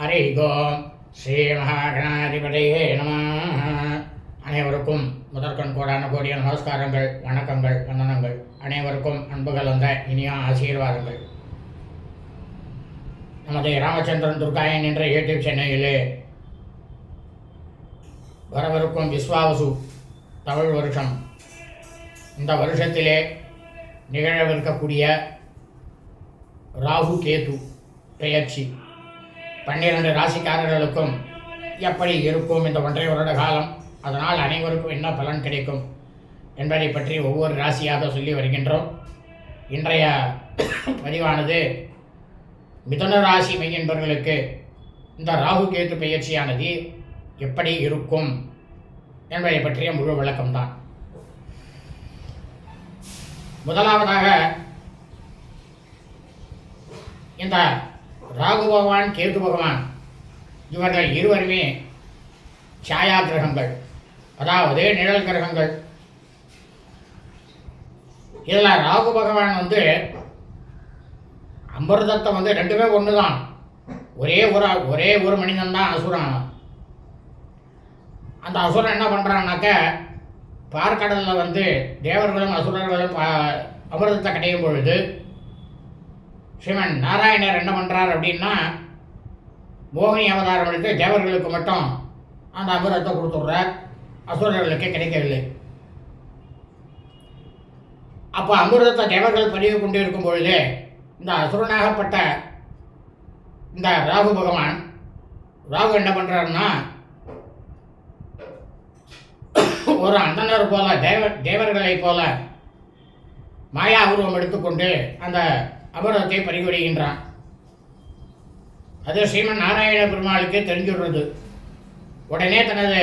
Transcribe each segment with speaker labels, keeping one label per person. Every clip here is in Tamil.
Speaker 1: हरिः ஓம் ஸ்ரீ மகாகணாதிபதியே நம. அனைவருக்கும் முதற்கண் கோடான கோடிய நமஸ்காரங்கள் வணக்கங்கள் வந்தனங்கள். அனைவருக்கும் அன்பு கலந்த இனிய ஆசீர்வாதங்கள். நமது ராமச்சந்திரன் துர்காயன் என்ற யூடியூப் சேனலிலே வரவிருக்கும் விஸ்வாவசு தமிழ் வருஷம். இந்த வருஷத்திலே நிகழவிருக்கக்கூடிய ராகு கேது பெயர்ச்சி. பன்னிரண்டு ராசிக்காரர்களுக்கும் எப்படி இருக்கும் இந்த ஒன்றை வருட காலம்? அதனால் அனைவருக்கும் என்ன பலன் கிடைக்கும் என்பதை பற்றி ஒவ்வொரு ராசியாக சொல்லி வருகின்றோம். இன்றைய பதிவானது மிதன ராசி மையன்பர்களுக்கு இந்த ராகு கேத்து பயிற்சியானது எப்படி இருக்கும் என்பதை பற்றிய முழு விளக்கம்தான். முதலாவதாக இந்த ராகு பகவான் கேது பகவான் இவர்கள் இருவருமே சாயா கிரகங்கள். அதாவது நிழல் கிரகங்கள். இதில் ராகு பகவான் வந்து அமிர்தத்தை வந்து ரெண்டுமே ஒன்று தான் ஒரே ஒரு ஒரே ஒரு மனிதன் தான் அசுரன். அந்த அசுரன் என்ன பண்ணுறான்னாக்க பார்க்கடலில் வந்து தேவர்களும் அசுரர்களும் பா- அமிர்தத்தை கிடையும் பொழுது சிவன் நாராயணர் என்ன பண்ணுறார் அப்படின்னா மோகினி அவதாரம் எடுத்து தேவர்களுக்கு மட்டும் அந்த அபுரத்தை கொடுத்துட்றார். அசுரர்களுக்கு கிடைக்கவில்லை. அப்போ அமிர்தத்தை தேவர்கள் பதிவு கொண்டு இருக்கும் பொழுது இந்த அசுரனாகப்பட்ட இந்த ராகு பகவான் ராகு என்ன பண்ணுறாருன்னா ஒரு அந்தனர் போல தேவ தேவர்களைப் போல மாயா உருவம் எடுத்துக்கொண்டு அந்த அபரத்தை பறிகொடுகின்றான். அது ஸ்ரீமன் நாராயண பெருமாளுக்கு தெரிஞ்சுடுறது. உடனே தனது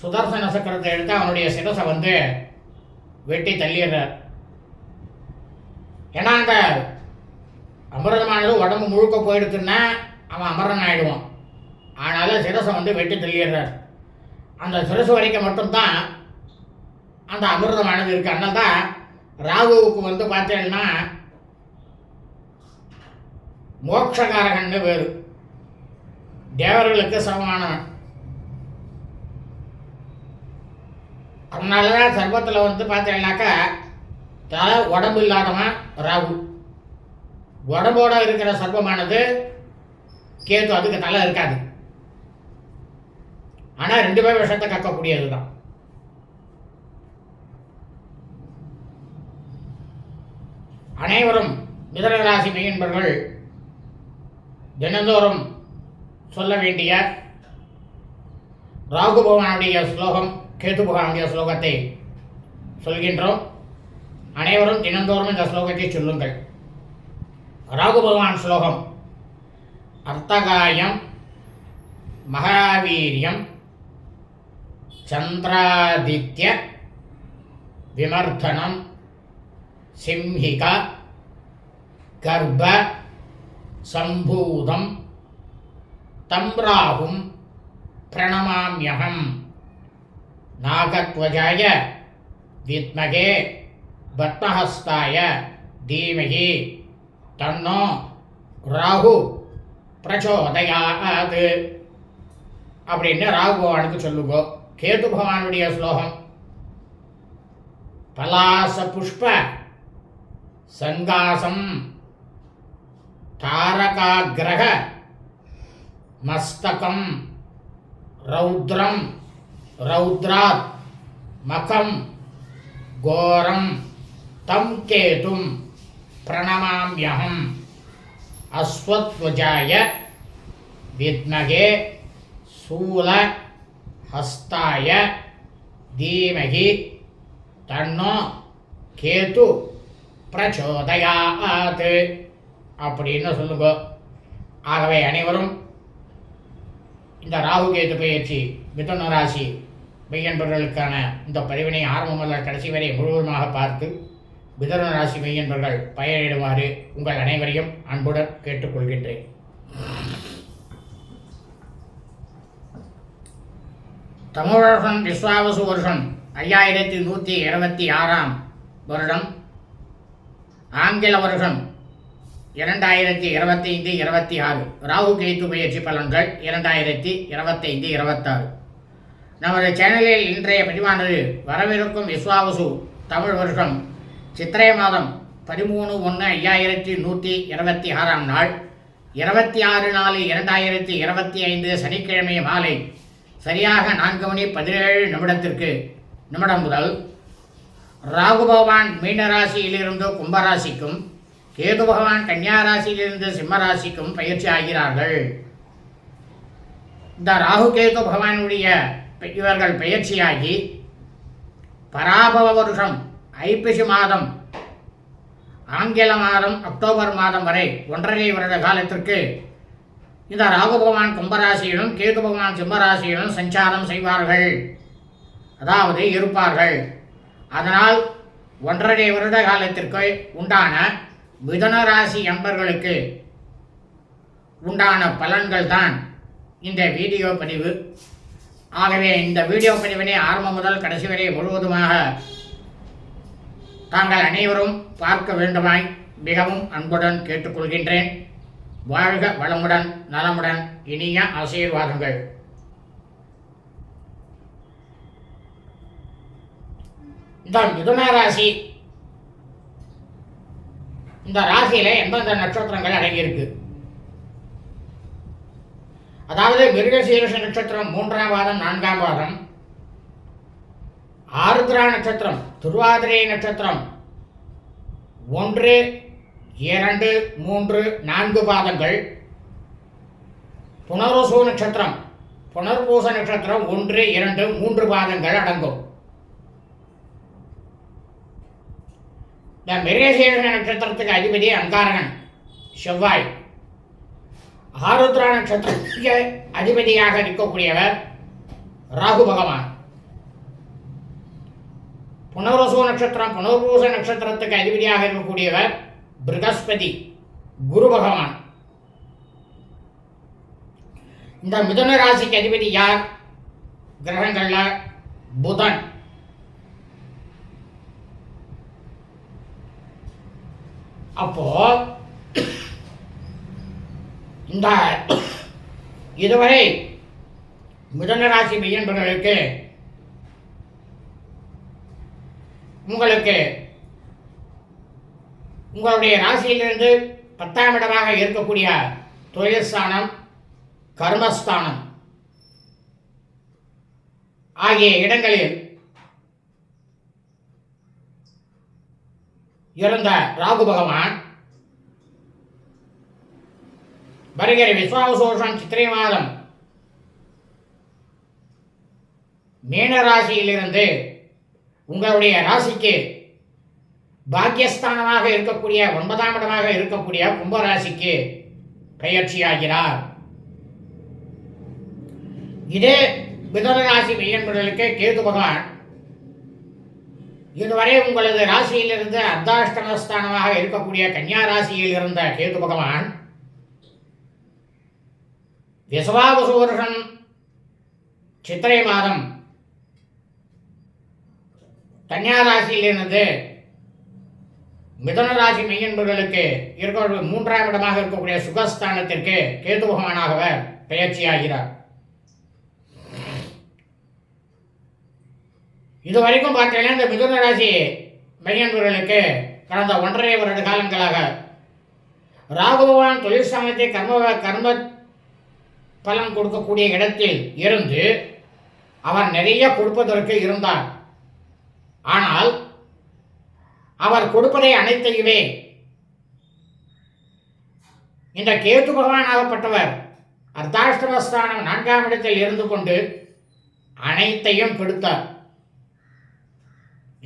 Speaker 1: சுதர்சன சக்கரத்தை எடுத்து அவனுடைய சிரசை வந்து வெட்டி தள்ளிடுறார். ஏன்னா அந்த அமிர்தமானது உடம்பு முழுக்க போயிடுச்சுன்னா அவன் அமரன் ஆயிடுவான் ஆனாலும் சிரசை வந்து வெட்டி தள்ளிடுறார். அந்த சிரசு வரைக்கும் மட்டும்தான் அந்த அமிர்தமானது இருக்கு. அதனால தான் ராகுவுக்கு வந்து பார்த்தீங்கன்னா மோட்சகாரகன்னு பேர் தேவர்களுக்கு சமமானவன். அதனால தான் சர்வத்தில் வந்து பார்த்தீங்கன்னாக்கா தலை உடம்பு இல்லாதவன் ராகு. உடம்போட இருக்கிற சர்வமானது கேது அதுக்கு தலை இருக்காது. ஆனால் ரெண்டு பேர் விஷத்தை கக்கக்கூடியது தான். அனைவரும் மிதனராசி மெயின்பர்கள் தினந்தோறும் சொல்ல வேண்டிய ராகு பகவானுடைய ஸ்லோகம் கேது பகவானுடைய ஸ்லோகத்தை சொல்கின்றோம். அனைவரும் தினந்தோறும் இந்த ஸ்லோகத்தை சொல்லுங்கள். ராகு பகவான் ஸ்லோகம் அர்த்தகாயம் மகாவீரியம் சந்திராதித்ய விமர்த்தனம் சிம்ஹிகா கர்ப்ப சம்பூதம் தம்ராகும் பிரணமாமியகம். நாகத்வஜாய வித்மகே பத்மஹஸ்தாய தீமகி. தன்னோ ராகு பிரச்சோதயாது. அப்படின்னு ராகு பகவானுக்கு சொல்லுங்கோ. கேது பகவானுடைய ஸ்லோகம். பலாச புஷ்ப சங்காசம் தாரகாகிரக மஸ்தகம் ரௌத்ரம் ரௌத்ராத் மகம் கோரம் தம் கேதும் பிரணமாம்யகம் அஸ்வத்வஜாய வித்மகே சூல ஹஸ்தாய தீமகி தன்னோ கேது பிரச்சோதயாத் அப்படின்னு சொல்லுங்க? ஆகவே அனைவரும் இந்த ராகு கேது பயிற்சி மிதுன ராசி மெய்யன்பர்களுக்கான இந்த பதிவினை ஆரம்பம் முதல் கடைசி வரை முழுவதுமாக பார்த்து மிதுன ராசி மெய்யன்பர்கள் பயனிடுமாறு உங்கள் அனைவரையும் அன்புடன் கேட்டுக்கொள்கின்றேன். தமிழகம் விஸ்வாவசு வருஷம் ஐயாயிரத்தி நூற்றி இருபத்தி ஆறாம் வருடம். ஆங்கில வருஷம் இரண்டாயிரத்தி இருபத்தைந்து இருபத்தி ஆறு. ராகு கேத்து பயிற்சி பலன்கள் இரண்டாயிரத்தி இருபத்தைந்து இருபத்தாறு. நமது சேனலில் இன்றைய பதிவானது வரவிருக்கும் விஸ்வாவசு தமிழ் வருஷம் சித்திரை மாதம் பதிமூணு ஒன்று ஐயாயிரத்தி நூற்றி இருபத்தி ஆறாம் நாள் இருபத்தி ஆறு நாலு இரண்டாயிரத்தி இருபத்தி ஐந்து சனிக்கிழமை மாலை சரியாக நான்கு மணி பதினேழு நிமிடத்திற்கு நிமிடம் முதல் ராகு பகவான் மீனராசியிலிருந்து கும்பராசிக்கும் கேது பகவான் கன்னியா ராசியிலிருந்து சிம்ம ராசிக்கும் பயிற்சி ஆகிறார்கள். இந்த ராகு கேது பகவானுடைய இவர்கள் பயிற்சியாகி பராபவ வருஷம் ஐப்பசி மாதம் ஆங்கில மாதம் அக்டோபர் மாதம் வரை ஒன்றரை வருட காலத்திற்கு இந்த ராகு பகவான் கும்பராசியிலும் கேது பகவான் சிம்மராசியிலும் சஞ்சாரம் செய்வார்கள். அதாவது இருப்பார்கள். அதனால் ஒன்றரை வருட காலத்திற்கு உண்டான மிதனராசி அன்பர்களுக்கு உண்டான பலன்கள் தான் இந்த வீடியோ பதிவு. ஆகவே இந்த வீடியோ பதிவினை ஆரம்பம் முதல் கடைசி வரை முழுவதுமாக தாங்கள் அனைவரும் பார்க்க வேண்டுமாய் மிகவும் அன்புடன் கேட்டுக்கொள்கின்றேன். வாழ்க வளமுடன் நலமுடன் இனிய ஆசீர்வாதங்கள். இந்த மிதுன ராசி இந்த ராசியில எந்தெந்த நட்சத்திரங்கள் அடங்கியிருக்கு? அதாவது மிருகசீரிஷ நட்சத்திரம் மூன்றாம் பாதம் நான்காம் பாதம். ஆருத்ரா நட்சத்திரம் துருவாதிரை நட்சத்திரம். ஒன்று இரண்டு மூன்று நான்கு பாதங்கள். புனரோசு நட்சத்திரம் புனர்பூச நட்சத்திரம் ஒன்று இரண்டு மூன்று பாதங்கள் அடங்கும். இந்த மிருகசீரிஷ நட்சத்திரத்துக்கு அதிபதி அங்காரகன் செவ்வாய். ஆருத்ரா நட்சத்திரத்துக்கு அதிபதியாக இருக்கக்கூடியவர் ராகு பகவான். புனர்வசு நட்சத்திரம் புனர்பூச நட்சத்திரத்துக்கு அதிபதியாக இருக்கக்கூடியவர் பிருகஸ்பதி குரு பகவான். இந்த மிதுன ராசிக்கு அதிபதி யார்? கிரகங்களில் புதன். அப்போ இந்த இதுவரை மிதன ராசி மெய்யன்பர்களுக்கு உங்களுக்கு உங்களுடைய ராசியிலிருந்து பத்தாம் இடமாக இருக்கக்கூடிய தொழில் ஸ்தானம் கர்மஸ்தானம் ஆகிய இடங்களில் இருந்த ராகு பகவான். வருகிற விஸ்வாவசோஷம் சித்திரை மாதம் மீன ராசியிலிருந்து உங்களுடைய ராசிக்கு பாக்கியஸ்தானமாக இருக்கக்கூடிய ஒன்பதாம் இடமாக இருக்கக்கூடிய கும்பராசிக்கு பெயர்ச்சியாகிறார். இதே மிதுன ராசி மெய்யன்பர்களுக்கு கேது பகவான் இதுவரை உங்களது ராசியிலிருந்து அர்த்தாஷ்டமஸ்தானமாக இருக்கக்கூடிய கன்னியா ராசியில் இருந்த கேது பகவான் விசவாவசு வருஷம் சித்திரை மாதம் கன்னியா ராசியிலிருந்து மிதன ராசி மெய்யன்பர்களுக்கு இருக்க மூன்றாம் இடமாக இருக்கக்கூடிய சுகஸ்தானத்திற்கு கேது பகவானாகவர் பெயர்ச்சியாகிறார். இதுவரைக்கும் பார்த்தீங்கன்னா இந்த மிதுன ராசி மெய்யன்பர்களுக்கு கடந்த ஒன்றரை வருட காலங்களாக ராகு பகவான் தொழில் சமயத்தை கர்ம கர்ம பலன் கொடுக்கக்கூடிய இடத்தில் இருந்து அவர் நிறைய கொடுப்பதற்கு இருந்தார். ஆனால் அவர் கொடுப்பதை அனைத்தையுமே இந்த கேது பகவானாகப்பட்டவர் அர்த்தாஷ்டமஸ்தானம் நான்காம் இடத்தில் இருந்து கொண்டு அனைத்தையும் கெடுத்தார்.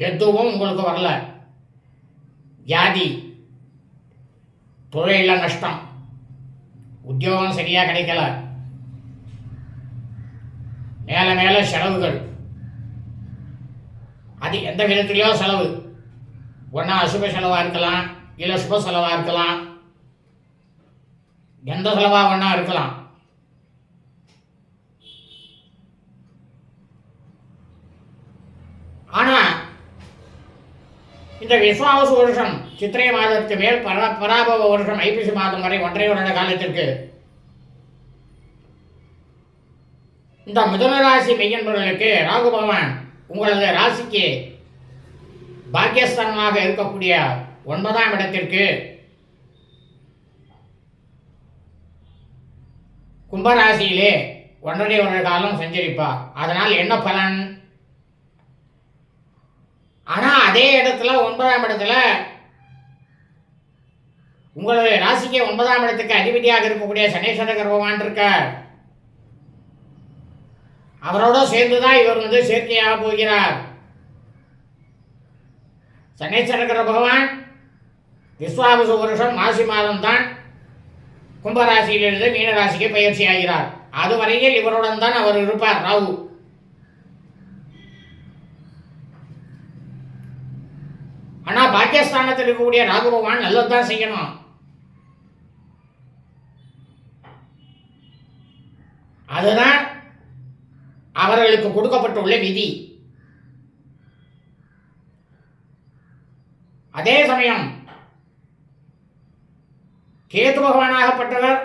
Speaker 1: எதுவும் உங்களுக்கு வரல. வியாதி தொழிலில் நஷ்டம் உத்தியோகம் சரியாக கிடைக்கல. மேலே மேலே செலவுகள். அது எந்த விதத்துலையோ செலவு. ஒன்றா அசுப செலவாக இருக்கலாம் இல்லை சுப செலவாக இருக்கலாம். எந்த செலவாக ஒன்றா இருக்கலாம். ஆனால் இந்த விஸ்வாவசு வருஷம் சித்திரை மாதத்துக்கு மேல் பர பராபவ வருஷம் ஐப்பசி மாதம் வரை ஒன்றரை வருட காலத்திற்கு. இந்த மிதுன ராசி மெய்யன்பர்களுக்கு ராகு பகவான் உங்களது ராசிக்கு பாக்கியஸ்தானமாக இருக்கக்கூடிய ஒன்பதாம் இடத்திற்கு கும்பராசியிலே ஒன்றரை வருட காலம் சஞ்சரிப்பார். அதனால் என்ன பலன்? ஆனால் அதே இடத்துல ஒன்பதாம் இடத்துல உங்களுடைய ராசிக்கு ஒன்பதாம் இடத்துக்கு அதிபதியாக இருக்கக்கூடிய சனீஸ்வர பகவான் இருக்கார். அவரோட சேர்ந்துதான் இவர் வந்து சேர்க்கையாக போகிறார். சனீஸ்வர பகவான் விஸ்வாபசு வருஷம் மாசி மாதம் தான் கும்பராசியிலிருந்து மீனராசிக்கு பயிற்சி ஆகிறார். அதுவரையில் இவருடன் தான் அவர் இருப்பார் ராகு. ஆனால் பாக்கியஸ்தானத்தில் இருக்கக்கூடிய ராகு பகவான் நல்லதுதான் செய்யணும். அதுதான் அவர்களுக்கு கொடுக்கப்பட்டுள்ள விதி. அதே சமயம் கேது பகவானாகப்பட்டவர்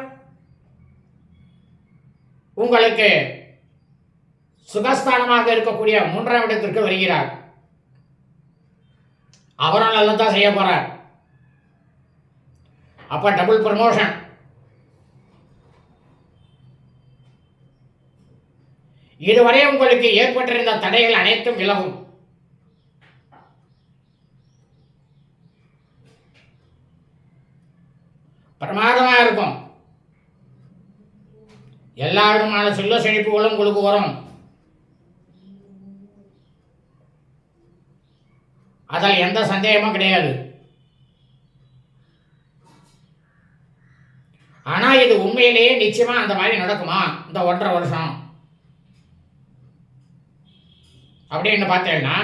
Speaker 1: உங்களுக்கு சுகஸ்தானமாக இருக்கக்கூடிய மூன்றாம் இடத்திற்கு வருகிறார். அவரும் நல்லதான் செய்ய போறார். அப்ப டபுள் ப்ரமோஷன் இதுவரை உங்களுக்கு ஏற்பட்டிருந்த தடைகள் அனைத்தும் விலகும். பிரமாதமா இருக்கும். எல்லா விதமான செல்வ செழிப்புகளும் உங்களுக்கு வரும். அதில் எந்த சந்தேகமும் கிடையாது. ஆனால் இது உண்மையிலேயே நிச்சயமாக அந்த மாதிரி நடக்குமா? இந்த ஒன்றரை வருஷம். அப்படின்னு பார்த்தேன்னா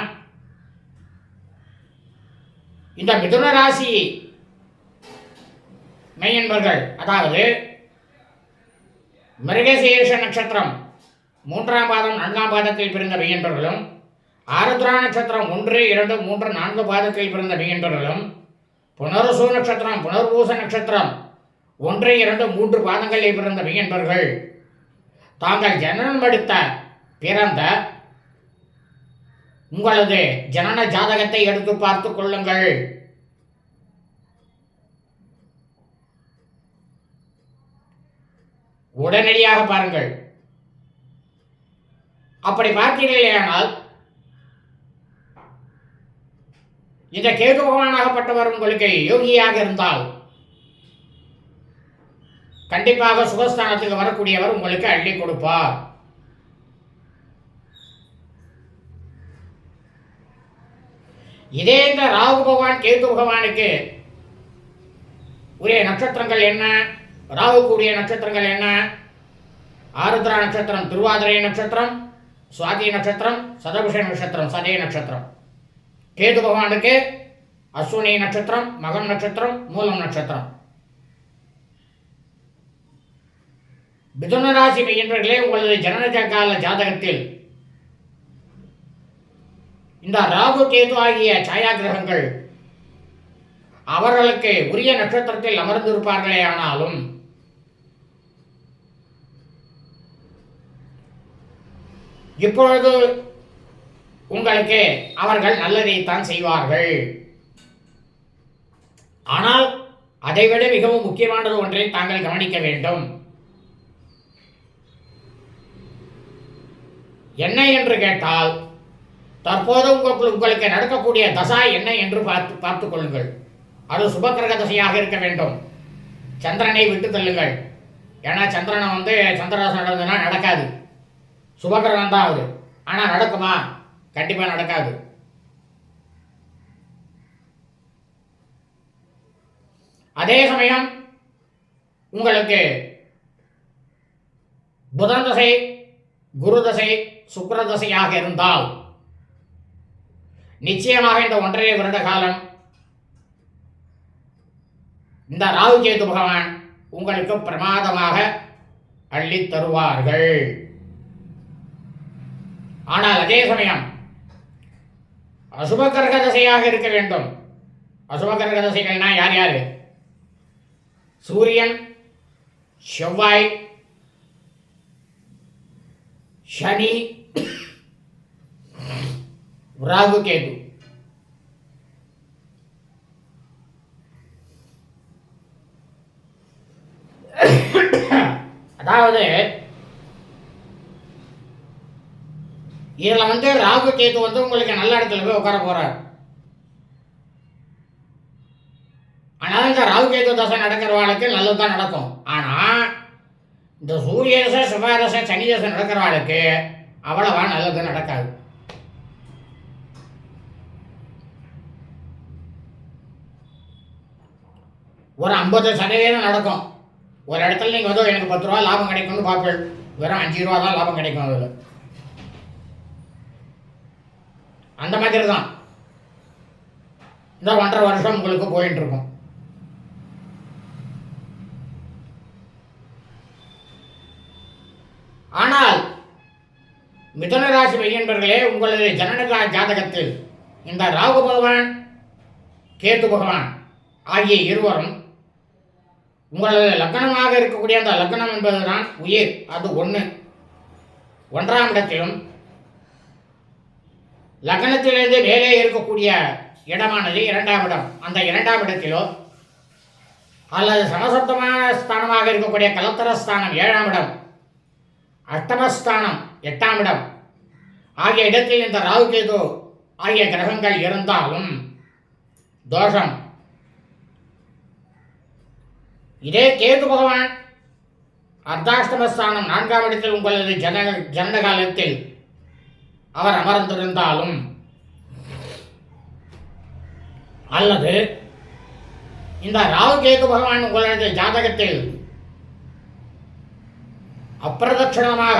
Speaker 1: இந்த மிதுன ராசி மெய்யன்பர்கள் அதாவது மிருகசேஷ நட்சத்திரம் மூன்றாம் பாதம் நான்காம் பாதத்தில் பிறந்த மெய்யன்பர்களும் ஆருத்ரா நட்சத்திரம் ஒன்று இரண்டு மூன்று நான்கு பாதத்தில் பிறந்த மெய்யன்பர்களும் புனர்சூ நட்சத்திரம் புனர்பூச நட்சத்திரம் ஒன்று இரண்டு மூன்று பாதங்களில் பிறந்த மீன்பர்கள் தாங்கள் ஜனனம் எடுத்த பிறந்த உங்களது ஜனன ஜாதகத்தை எடுத்து பார்த்துக் கொள்ளுங்கள். உடனடியாக பாருங்கள். அப்படி பார்த்தீர்களேயானால் இந்த கேது பகவானாகப்பட்டவர் உங்களுக்கு யோகியாக இருந்தால் கண்டிப்பாக சுகஸ்தானத்துக்கு வரக்கூடியவர் உங்களுக்கு அள்ளி கொடுப்பார். இதே இந்த ராகு பகவான் கேது பகவானுக்கு உரிய நட்சத்திரங்கள் என்ன? ராகுக்குரிய நட்சத்திரங்கள் என்ன? ஆருத்ரா நட்சத்திரம் திருவாதிரை நட்சத்திரம் சுவாதி நட்சத்திரம் சதபிஷ நட்சத்திரம் சதய நட்சத்திரம். கேது பகவானுக்கு அஸ்வினி நட்சத்திரம் மகம் நட்சத்திரம் மூலம் நட்சத்திரம். மிதுன ராசி மையன்றர்களே உங்களது ஜனன கால ஜாதகத்தில் இந்த ராகு கேது ஆகிய சாயா கிரகங்கள் அவர்களுக்கு உரிய நட்சத்திரத்தில் அமர்ந்திருப்பார்களே ஆனாலும் இப்பொழுது உங்களுக்கு அவர்கள் நல்லதைத்தான் செய்வார்கள். ஆனால் அதைவிட மிகவும் முக்கியமானது ஒன்றை தாங்கள் கவனிக்க வேண்டும். என்ன என்று கேட்டால் தற்போது உங்களுக்கு உங்களுக்கு நடக்கக்கூடிய தசா என்ன என்று பார்த்து பார்த்துக் கொள்ளுங்கள். அது சுபக்கிரக தசையாக இருக்க வேண்டும். சந்திரனை விட்டு தள்ளுங்கள். ஏன்னா சந்திரனை வந்து சந்திரராசன் நடந்ததுன்னா நடக்காது. சுபக்கிரகம் தான் அது. ஆனால் நடக்குமா? கண்டிப்பாக நடக்காது. அதே சமயம் உங்களுக்கு புதன் தசை குரு தசை சுக்கர தசையாக இருந்தால் நிச்சயமாக இந்த ஒன்றரை வருட காலம் இந்த ராகு கேது பகவான் உங்களுக்கு பிரமாதமாக அள்ளித் தருவார்கள். ஆனால் அதே சமயம் அசுப கிரக தசையாக இருக்க வேண்டும்? அசுப கிரக தசைகள்னா யார் யாரு சூரியன் செவ்வாய் சனி ராகு கேது அதாவது இதில் வந்து ராகு கேது வந்து உங்களுக்கு நல்ல இடத்துல போய் உட்கார போகிறார் ஆனால் இந்த ராகு கேது தசை நடக்கிறவாளுக்கு நல்லது தான் நடக்கும். ஆனால் இந்த சூரிய தசை செவ்வாய் சனி தசை நடக்கிறவாளுக்கு அவ்வளவா நல்லது நடக்காது. ஒரு ஐம்பது சதவீதம் நடக்கும். ஒரு இடத்துல நீங்கள் வந்து எனக்கு பத்து ரூபா லாபம் கிடைக்கும்னு பார்ப்பேன் வெறும் அஞ்சு ரூபா தான் லாபம் கிடைக்கும் அதில். அந்த மாதிரி தான் இந்த ஒன்றரை வருஷம் உங்களுக்கு போயிட்டு இருக்கும். ஆனால் மிதுன ராசி பையன்பர்களே உங்களது ஜனனகா ஜாதகத்தில் இந்த ராகு பகவான் கேத்து பகவான் ஆகிய இருவரும் உங்களது லக்னமாக இருக்கக்கூடிய அந்த லக்னம் என்பதுதான் உயிர். அது ஒன்று ஒன்றாம் இடத்திலும் லக்னத்திலிருந்து மேலே இருக்கக்கூடிய இடமானது இரண்டாம் இடம். அந்த இரண்டாம் இடத்திலோ அல்லது சமசப்தமான ஸ்தானமாக இருக்கக்கூடிய கலத்தரஸ்தானம் ஏழாம் இடம். அஷ்டமஸ்தானம் எட்டாம் இடம். ஆகிய இடத்தில் இந்த ராகு கேது ஆகிய கிரகங்கள் இருந்தாலும் தோஷம். இதே கேது பகவான் அர்த்தாஷ்டமஸ்தானம் நான்காம் இடத்தில் உங்களது ஜன ஜனகாலத்தில் காலத்தில் அவர் அமர்ந்திருந்தாலும் அல்லது இந்த ராகு கேது பகவான் உங்களுடைய ஜாதகத்தில் அப்பிரதட்சணமாக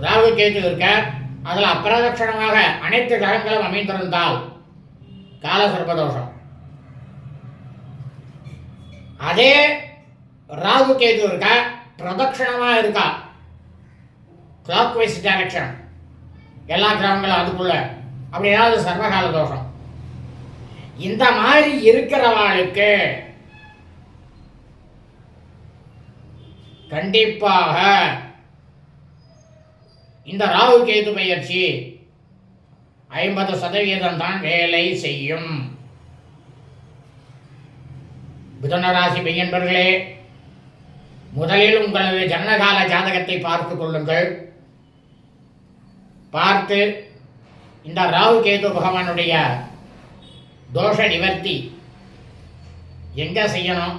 Speaker 1: ராகு கேது இருக்க அதில் அப்பிரதட்சணமாக அனைத்து கிரகங்களும் அமைந்திருந்தால் கால சர்பதோஷம் அதே ராகு கேது இருக்கா பிரதட்சணமாக இருக்கா? கிளாக் வைஸ் டைரக்ஷன் எல்லா கிரகங்களும் அதுக்குள்ள. அப்படி ஏதாவது சர்வகால தோஷம். இந்த மாதிரி இருக்கிறவர்களுக்கு கண்டிப்பாக இந்த ராகு கேது பயிற்சி ஐம்பது சதவீதம் தான் வேலை செய்யும். புதன ராசி பையன்பர்களே முதலில் உங்களது ஜன்னகால ஜாதகத்தை பார்த்து கொள்ளுங்கள். பார்த்து இந்த ராகு கேது பகவானுடைய தோஷ நிவர்த்தி எங்க செய்யணும்?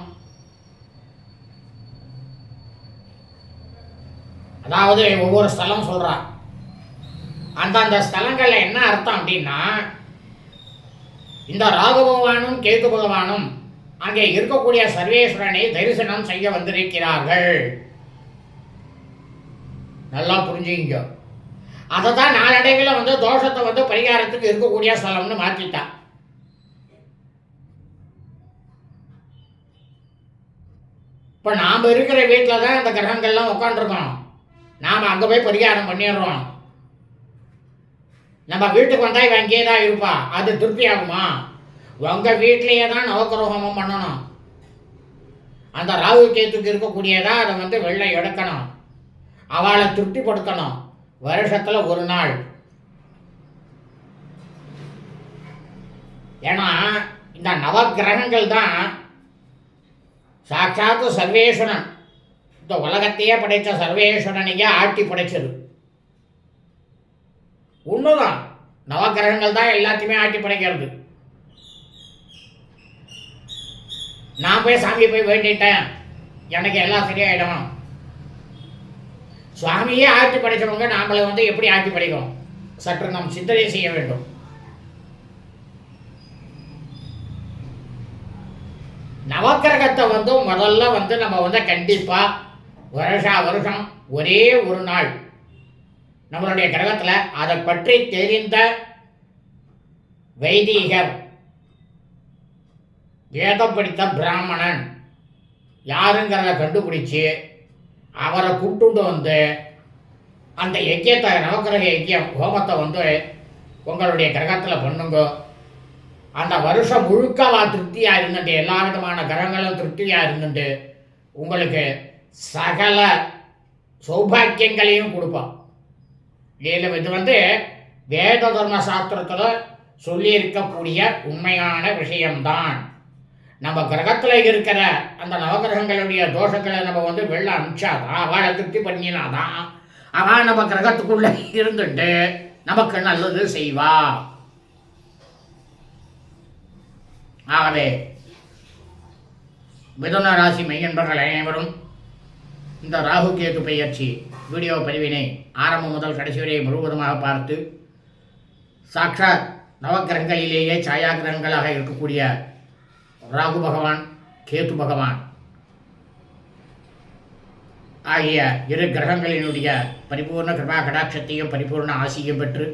Speaker 1: அதாவது ஒவ்வொரு ஸ்தலம் சொல்கிறான் அந்தந்த ஸ்தலங்கள்ல என்ன அர்த்தம் அப்படின்னா இந்த ராகு பகவானும் கேது பகவானும் அங்கே இருக்கக்கூடிய சர்வேஸ்வரனை தரிசனம் செய்ய வந்திருக்கிறார்கள். நல்லா புரிஞ்சுங்க அதை தான் நாளடைவில் வந்து தோஷத்தை வந்து பரிகாரத்துக்கு இருக்கக்கூடிய ஸ்தலம்னு மாற்றிட்டான் இப்போ நாம் இருக்கிற வீட்டில் தான் இந்த கிரகங்கள்லாம் உட்காந்துருக்கோம் நாம் அங்கே போய் பரிகாரம் பண்ணிடுறோம். நம்ம வீட்டுக்கு வந்தால் இவன் இங்கேயே தான் இருப்பா. அது திருப்தி ஆகுமா? உங்கள் வீட்டிலேயே தான் நவக்கிரகமும் பண்ணணும். அந்த ராகு கேத்துக்கு இருக்கக்கூடியதா அதை வந்து வெள்ளை எடுக்கணும். அவளை திருப்திப்படுத்தணும். வருஷத்தில் ஒரு நாள். ஏன்னா இந்த நவகிரகங்கள் தான் சாட்சாத்து சர்வேஸ்வரன். இந்த உலகத்தையே படைத்த சர்வேஸ்வரனையே ஆட்டி படைச்சது. உண்மைதான் நவக்கிரகங்கள் தான் எல்லாத்தையுமே ஆட்டி படைக்கிறது. நான் போய் சாமி போய் வேண்டிட்டேன். எனக்கு எல்லாம் சரியாயிடும். சுவாமியே ஆட்சி படைச்சவங்க நாமளை வந்து எப்படி ஆட்சி படைக்கிறோம் சற்று நாம் சிந்தனை செய்ய வேண்டும். நவக்கிரகத்தை வந்து முதல்ல வந்து நம்ம வந்து கண்டிப்பாக வருஷா வருஷம் ஒரே ஒரு நாள் நம்மளுடைய கிரகத்தில் அதை பற்றி தெரிந்த வைதிகர் வேதம் படித்த பிராமணன் யாருங்கிறத கண்டுபிடிச்சு அவரை கூப்பிட்டு வந்து அந்த யஜ்யத்தை நவக்கிரக யஜ்யம் ஹோமத்தை வந்து உங்களுடைய கிரகத்தில் பண்ணுங்க. அந்த வருஷம் முழுக்கவா திருப்தியாக இருந்துட்டு எல்லா விதமான கிரகங்களும் திருப்தியாக இருந்துட்டு உங்களுக்கு சகல சௌபாக்கியங்களையும் கொடுப்பான் மேலும் இது வந்து வேத தர்ம சாஸ்திரத்தில் சொல்லியிருக்கக்கூடிய உண்மையான விஷயம்தான். நம்ம கிரகத்தில் இருக்கிற அந்த நவகிரகங்களுடைய தோஷங்களை நம்ம வந்து வெளில அனுப்பிச்சாதான் அவளை திருப்தி பண்ணினாதான் அவன் நம்ம கிரகத்துக்குள்ள இருந்துட்டு நமக்கு நல்லது செய்வா. ஆகவே மிதுன ராசி மையன்பர்கள் அனைவரும் இந்த ராகு கேது பெயர்ச்சி வீடியோ பதிவினை ஆரம்பம் முதல் கடைசி வரை முழுவதுமாக பார்த்து சாட்சாத் நவக்கிரகங்களிலேயே சாயா கிரகங்களாக இருக்கக்கூடிய ராகு பகவான் கேது பகவான் ஆகிய இரு கிரகங்களினுடைய பரிபூர்ண கிருபா கடாட்சத்தையும் பரிபூர்ண ஆசியும் பெற்று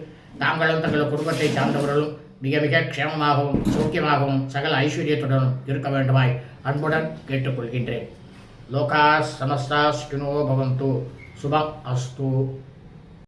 Speaker 1: தாங்களும் தங்கள் குடும்பத்தை சார்ந்தவர்களும் மிக மிக க்ஷேமமாகவும் சௌக்கியமாகவும் சகல ஐஸ்வர்யத்துடனும் இருக்க வேண்டுமாய் அன்புடன் கேட்டுக்கொள்கின்றேன். லோகா சமஸ்தா ஸ்டினோ பவந்து. சுபம் அஸ்து.